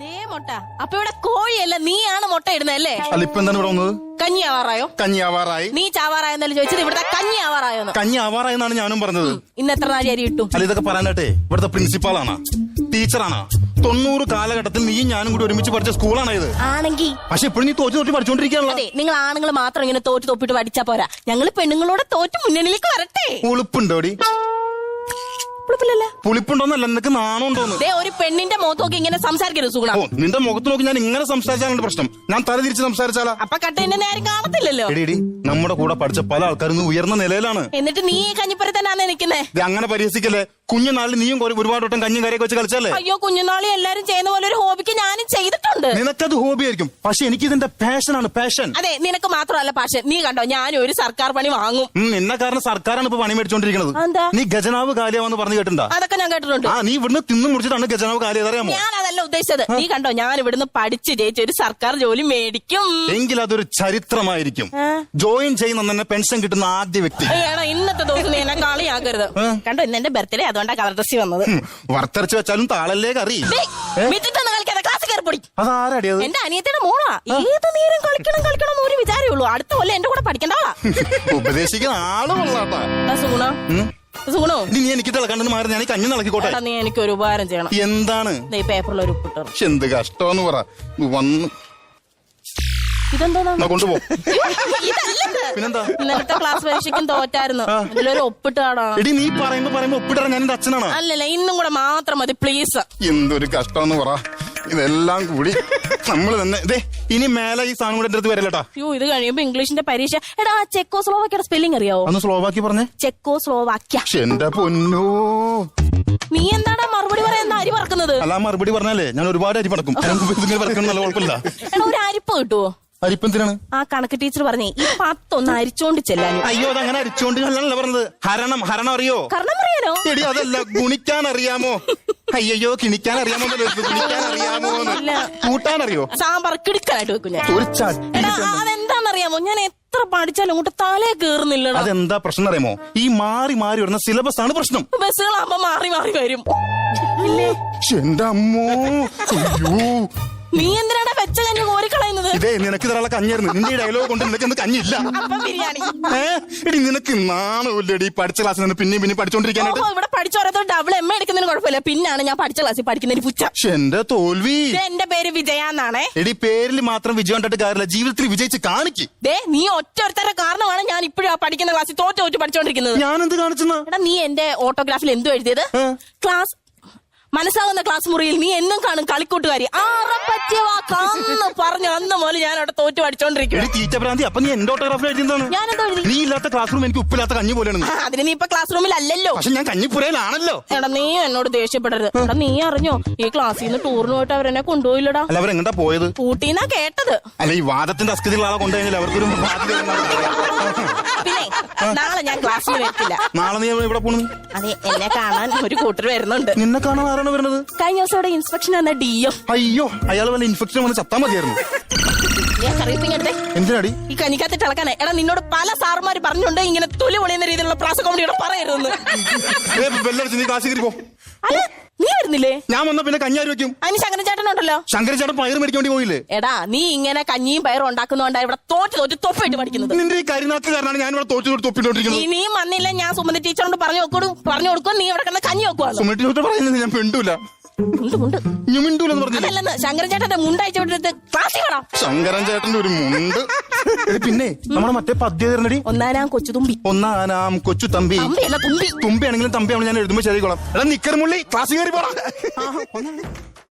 ദേ മുട്ട. അപ്പൊ ഇവിടെ കോഴിയല്ല നീയാണ് മുട്ട ഇടുന്നല്ലേ അല്ല? ഇപ്പൊ എന്താണ് ഇവിടെ വന്നത്? കഞ്ഞി ആവാറായോ? കഞ്ഞി ആവാറായി നീ ചാവാറായെന്നല്ലേ ചോദിച്ചത്? ഇവിടുത്തെ കഞ്ഞി കഞ്ഞി ആവാറായി എന്നാണ് ഞാനും പറഞ്ഞത്. ഇന്ന് എത്ര നാല് അരി ഇട്ടു? അല്ല ഇതൊക്കെ പറയാനായിട്ടേ ഇവിടുത്തെ പ്രിൻസിപ്പാളാണ് ടീച്ചറാണ്. തൊണ്ണൂറ് കാലഘട്ടത്തിൽ നീ ഞാനും കൂടി ഒരുമിച്ച് പഠിച്ച സ്കൂളാണ് ഇത്. ആണെങ്കി. പക്ഷെ ഇപ്പോഴും നീ തോറ്റ് തോറ്റി പഠിച്ചോണ്ടിരിക്കുകയാണല്ലോ. അതെ നിങ്ങൾ ആണുങ്ങൾ മാത്രം ഇങ്ങനെ തോറ്റ് തൊപ്പിട്ട് പഠിച്ചാ പോരാ. ഞങ്ങൾ പെണ്ണുങ്ങളോട് തോറ്റ് മുന്നണിയിലേക്ക് വരട്ടെ. ഉളുപ്പുണ്ടോടി? കുഴപ്പമില്ലല്ലോ. പുളിപ്പുണ്ടോന്നല്ല നിനക്ക് നാണുണ്ടോന്ന്. ദേ ഒരു പെണ്ണിന്റെ മുഖത്ത് നോക്കി ഇങ്ങനെ സംസാരിക്കരുത് സുഗുണ. ഓ നിന്റെ മുഖത്ത് നോക്കി ഞാൻ ഇങ്ങനെ സംസാരിച്ചാലാണ് പ്രശ്നം. ഞാൻ തല തിരിച്ച് സംസാരിച്ചാലാ? അപ്പൊ കട്ടേന്റെ നേരം കാണത്തില്ലല്ലോ. എടി നമ്മുടെ കൂടെ പഠിച്ച പല ആൾക്കാരും ഉയർന്ന നിലയിലാണ്. എന്നിട്ട് നീ തന്നെയാണേ ഇത് അങ്ങനെ പരിഹസിക്കല്ലേ? കുഞ്ഞുനാളിൽ നീയും കുറെ- ഒരുപാട് വട്ടം കഞ്ഞും കറിയൊക്കെ വെച്ച് കളിച്ചല്ലേ അയ്യോ കുഞ്ഞുനാളി എല്ലാരും ചെയ്യുന്ന പോലെ ഒരു ഹോബിക്ക് ഞാനും ചെയ്തിട്ടുണ്ട്. നിനക്കത് ഹോബി ആയിരിക്കും. പക്ഷെ എനിക്ക് ഇതിന്റെ പാഷനാണ് പാഷൻ അതെ നിനക്ക് മാത്രമല്ല പാഷൻ നീ കണ്ടോ ഞാൻ ഒരു സർക്കാർ പണി വാങ്ങും. നിന്നെ കാരണം സർക്കാരാണ് ഇപ്പൊ പണി മേടിച്ചോണ്ടിരിക്കുന്നത്? നീ ഗജനാവ് കാലിയാവെന്ന് പറഞ്ഞു കേട്ടിണ്ടാ അതൊക്കെ ഞാൻ കേട്ടിട്ടുണ്ട്. ആ നീ ഇവിടുന്ന് തിന്നു മുടിച്ചിട്ടാണ് ഗജനാവ് കാര്യം അറിയാമോ? ഞാൻ അതല്ല ഉദ്ദേശിച്ചത് നീ കണ്ടോ ഞാൻ ഇവിടുന്ന് പഠിച്ച് ജയിച്ച ഒരു സർക്കാർ ജോലി മേടിക്കും. എങ്കിൽ അതൊരു ചരിത്രമായിരിക്കും. ജോയിൻ ചെയ്യുന്ന തന്നെ പെൻഷൻ കിട്ടുന്ന ആദ്യ വ്യക്തി. ഏടാ ഇന്നത്തെ ദിവസം നീ എന്നെ കളിയാക്കരുത്. കണ്ടോ ഇന്ന് എന്റെ ബർത്ത്ഡേ അതുകൊണ്ടാ കളർ ഡ്രസ് വന്നത്. വർത്തരച്ച് വറുത്തരച്ച് വെച്ചാലും താളല്ലേ കറി. ഡേയ്, മിറ്റത്തൊന്ന് കളിക്കാതെ ക്ലാസ് കയറി പൊടി. അതാരടി അത്? എന്റെ അനിയത്തിയുടെ മോളാ. ഏത് നേരം കളിക്കണം കളിക്കണം എന്ന് ഒരു വിചാരമേ ഉള്ളൂ. അടുത്ത കൊല്ലം എന്റെ കൂടെ പഠിക്കണ്ട ആളാ. ഉപദേശിക്കുന്ന ആൾ കൊള്ളാട്ടാ സുഗുണ. ഇനി നീ എനിക്ക് തിളക്കണ്ടെന്ന് മാറി ഞാൻ കഞ്ഞി നീ എനിക്ക് ഒരു ഉപകാരം ചെയ്യണം. എന്താണ്? ഈ പേപ്പറിൽ ഒരു ഉപ്പിട്ടു എന്ത് കഷ്ടമെന്ന് പറ. വന്ന്. ഇതെന്താ? എന്നാ പിന്നെന്താ? ഇന്നലത്തെ ക്ലാസ് പരീക്ഷയ്ക്കും തോറ്റായിരുന്നു. ഇതിലൊരു ഒപ്പിട്ടാടാ. എടി നീ പറയുമ്പോ പറയുമ്പോ ഒപ്പിടാൻ ഞാൻ എന്റെ അച്ഛനാണ്? അല്ലല്ല ഇന്നും കൂടെ മാത്രം മതി പ്ലീസ് എന്തൊരു കഷ്ടമെന്ന് പറ. ഇതെല്ലാം കൂടി നമ്മൾ തന്നെ. ദേ ഇനി മേലെ ഈ സാധനം കൂടെ എന്റെ അടുത്ത് അയ്യോ ഇത് കഴിയുമ്പോ ഇംഗ്ലീഷിന്റെ പരീക്ഷ. എടാ ചെക്കോ സ്ലോവാക്കിയുടെ സ്പെല്ലിംഗ് അറിയാവോ? അന്ന് സ്ലോവാക്കി പറഞ്ഞേ. ചെക്കോ സ്ലോവാക്യ എന്റെ പൊന്നോ. നീ എന്താടാ മറുപടി പറയുന്ന അരി പറക്കുന്നത്? അല്ല ആ മറുപടി പറഞ്ഞാലേ ഞാൻ ഒരുപാട് അരി പറക്കും. ഇതിങ്ങനെ പടക്കണം നല്ല കുഴപ്പമില്ല. എടാ ഒരു അരിപ്പ് കിട്ടുവോ? അരിപ്പെന്തിനാണ് ആ കണക്ക് ടീച്ചർ പറഞ്ഞേ ഈ പത്തൊന്ന് അരിച്ചോണ്ട് ചെല്ലാനും അയ്യോ അതങ്ങനെ അരിച്ചോണ്ട് ചെല്ലാനല്ല പറഞ്ഞത്? ഹരണം ഹരണം അറിയോ? കാരണം അറിയാനോ എടി അതല്ല ഗുണിക്കാൻ അറിയാമോ? അയ്യോ കിണിക്കാൻ അറിയാമോ കൂട്ടാൻ അറിയോ സാമ്പാർ കിടിക്കാനായിട്ട് വെക്കും ഞാൻ. ഒരു ചട്ടി അതെന്താന്നറിയാമോ ഞാൻ എത്ര പഠിച്ചാലും അങ്ങോട്ട് തലേ കേറുന്നില്ല അതെന്താ പ്രശ്നം അറിയാമോ? ഈ മാറി മാറി വരുന്ന സിലബസ് ആണ് പ്രശ്നം. ബസ്സുകളാകുമ്പോ മാറി മാറി വരും. എന്റെ അമ്മോ നീ എന്തിനാടാ വെച്ച കഞ്ഞി ഇതേ നിനക്ക് ഇതള്ള കഞ്ഞായിരുന്നു നിന്റെ ഡയലോഗ് കൊണ്ട് നിനക്ക് ഒന്ന് കഞ്ഞില്ല ഏ? എടി നിനക്ക് നാണമില്ലടി പഠിച്ച ക്ലാസ്സിൽ നിന്ന് പിന്നെയും പിന്നെ പഠിച്ചോണ്ടിരിക്കാനായിട്ട്? ഇവിടെ പഠിച്ചോരത്തോ ഡബിൾ എം എടുക്കുന്നതിന് കുഴപ്പമില്ല. പിന്നാണ് ഞാൻ പഠിച്ച ക്ലാസ്സിൽ പഠിക്കുന്നതിന് പുച്ച എന്റെ തോൽവി. എന്റെ പേര് വിജയ എന്നാണേ. എടി പേരിൽ മാത്രം വിജയം കണ്ടിട്ട് കാര്യമില്ല. ജീവിതത്തിൽ വിജയിച്ച് കാണിക്ക്. ദേ നീ ഒറ്റ ഒരുത്തരുടെ കാരണമാണ് ഞാൻ ഇപ്പോഴും ആ പഠിക്കുന്ന ക്ലാസ്സിൽ തോറ്റ് തോറ്റ് പഠിച്ചോണ്ടിരിക്കുന്നത്. ഞാൻ എന്ത് കാണിച്ചെന്നാ? എടാ നീ എന്റെ ഓട്ടോഗ്രാഫിൽ എന്തോ എഴുതിയത്? ക്ലാസ് മനസ്സാകുന്ന ക്ലാസ് മുറിയിൽ നീ എന്നും കാണും കളിക്കൂട്ടുകാരി. ആറം പറ്റിയ വാക്കാന്ന് പറഞ്ഞു അന്ന് മുതൽ ഞാൻ അവിടെ തോറ്റു പഠിച്ചോണ്ടിരിക്കും എടി തീറ്റ ഭ്രാന്തി അപ്പൊ നീ എന്റെ ഓട്ടോഗ്രാഫിൽ എഴുതിയതാണ് ഞാനെന്തോ എഴുതി? നീ ഇല്ലാത്ത ക്ലാസ് റൂം എനിക്ക് ഉപ്പില്ലാത്ത കഞ്ഞി പോലെയാണ്. അതിന് നീ ഇപ്പൊ ക്ലാസ് റൂമിൽ അല്ലല്ലോ പക്ഷെ ഞാൻ കഞ്ഞിപ്പുരയിലാണല്ലോ. എടാ നീ എന്നോട് ദേഷ്യപ്പെടരുത്. എടാ നീ അറിഞ്ഞോ ഈ ക്ലാസ്സിൽ നിന്ന് ടൂറിന് പോയിട്ട് അവരെന്നെ കൊണ്ടുപോയില്ലടാ. അല്ല അവരെങ്ങട്ടാ പോയത്? ഊട്ടിന്നാ കേട്ടത്. അല്ല ഈ വാദത്തിന്റെ അസ്കതിയുള്ള ആളെ കൊണ്ടുകഴിഞ്ഞാൽ അവർക്കൊരു പിന്നെ നാളെ ഞാൻ ക്ലാസ്സിൽ വരത്തില്ല. നാളെ നീ ഇവിടെ പോണു? അതെ എന്നെ കാണാൻ ഒരു കൂട്ടർ വരുന്നുണ്ട്. നിന്നെ കാണാൻ ആരാണ് വരുന്നത്? കഴിഞ്ഞ ദിവസം ഇവിടെ ഇൻസ്പെക്ഷൻ വന്ന ഡി എം അയ്യോ അയാൾ വല്ല ഇൻഫെക്ഷൻ വന്ന് ചത്താ മതിയായിരുന്നു. എന്തിനാടി? ഈ കനിക്കാത്തിട്ട് ഇളക്കാനേ എടാ നിന്നോട് പല സാറുമാര് പറഞ്ഞുണ്ട് ഇങ്ങനെ തൊലി പൊളിയുന്ന രീതിയിലുള്ള പ്രാസ കോമഡി ഇവിടെ പറയരുതെന്ന്. ബെല്ലടിച്ച് നീ ക്ലാസ്സിൽ കയറി പോ. നീ വരുന്നില്ലേ? ഞാൻ വന്ന പിന്നെ കഞ്ഞാരി വെക്കും? അതിന് ശങ്കരൻ ഉണ്ടല്ലോ ശങ്കരചേട്ടൻ പയർ മേടിക്കാൻ വേണ്ടി പോയില്ലേ? എടാ നീ ഇങ്ങനെ കഞ്ഞിയും പയറും ഉണ്ടാക്കുന്നോണ്ടാ ഇവിടെ തോറ്റ് തോറ്റ് തൊപ്പിട്ട് പഠിക്കുന്നത്. നിന്റെ ഈ കരിനാക്ക് കാരണമാണ് ഞാൻ ഇവിടെ തോറ്റ് തോറ്റ് തൊപ്പിട്ടോണ്ടിരിക്കുന്നത് ഇനിയും വന്നില്ല ഞാൻ സുമതി ടീച്ചറോട് പറഞ്ഞു കൊടുക്കും പറഞ്ഞു കൊടുക്കും നീ ഇവിടെ കിടന്ന് കഞ്ഞി വെക്കുവാന്ന്. സുമതി ടീച്ചർ പറയുന്നത് ഞാൻ മിണ്ടൂല. മുണ്ട് മുണ്ട് ഞാൻ മിണ്ടൂലെന്ന് പറഞ്ഞില്ലേ? അതല്ലെന്ന് ശങ്കരൻ ചേട്ടന്റെ മുണ്ടയച്ചു വിട്ടിട്ട് ക്ലാസ്സിൽ വേണം ശങ്കരൻ ചേട്ടന്റെ ഒരു മുണ്ട്. പിന്നെ നമ്മുടെ മറ്റേ പദ്യ തരുന്നടി ഒന്നാനാം കൊച്ചു തുമ്പി. ഒന്നാനാം കൊച്ചു തമ്പി. തുമ്പി തുമ്പി. തുമ്പിയാണെങ്കിലും തമ്പിയാണെങ്കിലും ഞാൻ എഴുതുമ്പോ ശരിക്കോളാം എടാ നിക്കർ മുള്ളി ക്ലാസ് കയറി പോടാ.